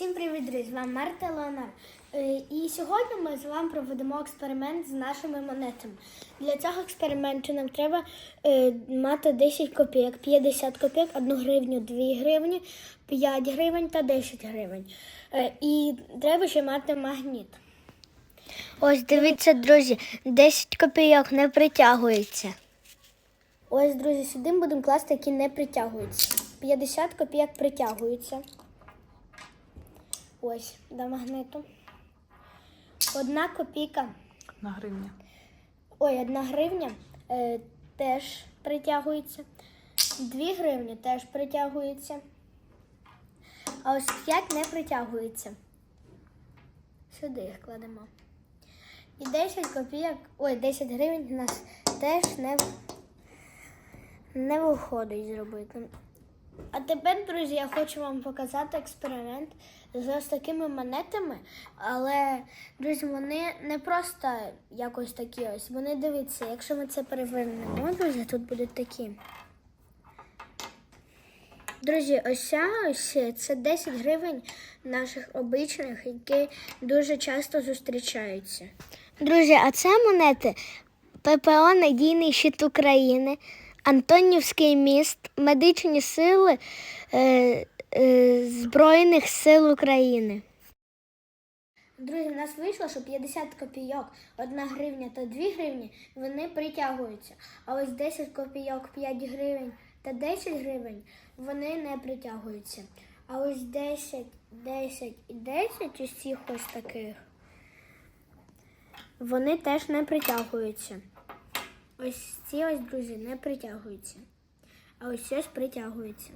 Всім привіт, друзі! З вами Марта Леонар. Е, І сьогодні ми з вами проведемо експеримент з нашими монетами. Для цього експерименту нам треба е, мати 10 копійок, 50 копійок, 1 гривню, 2 гривні, 5 гривень та 10 гривень. Е, І треба ще мати магніт. Ось дивіться, друзі, 10 копійок не притягується. Ось, друзі, сюди будемо класти, які не притягуються. 50 копійок притягуються. Ось, до магниту. Одна копійка. на гривні. Ой, одна гривня е, теж притягується. Дві гривні теж притягується. А ось п'ять не притягується. Сюди їх кладемо. І 10 копійок, ой, 10 гривень у нас теж не, не виходить зробити. А тепер, друзі, я хочу вам показати експеримент з ось такими монетами. Але, друзі, вони не просто якось такі ось. Вони дивіться, якщо ми це перевернемо, друзі, тут будуть такі. Друзі, ось ось це 10 гривень наших обичних, які дуже часто зустрічаються. Друзі, а це монети ППО Надійний щит України, Антонівський міст, медичні сили е, е, Збройних сил України. Друзі, в нас вийшло, що 50 копійок, 1 гривня та 2 гривні вони притягуються. А ось 10 копійок, 5 гривень та 10 гривень вони не притягуються. А ось 10, 10 і 10 ось цих ось таких вони теж не притягуються. Ось ці ось, друзі, не притягуються. А ось щось притягуються.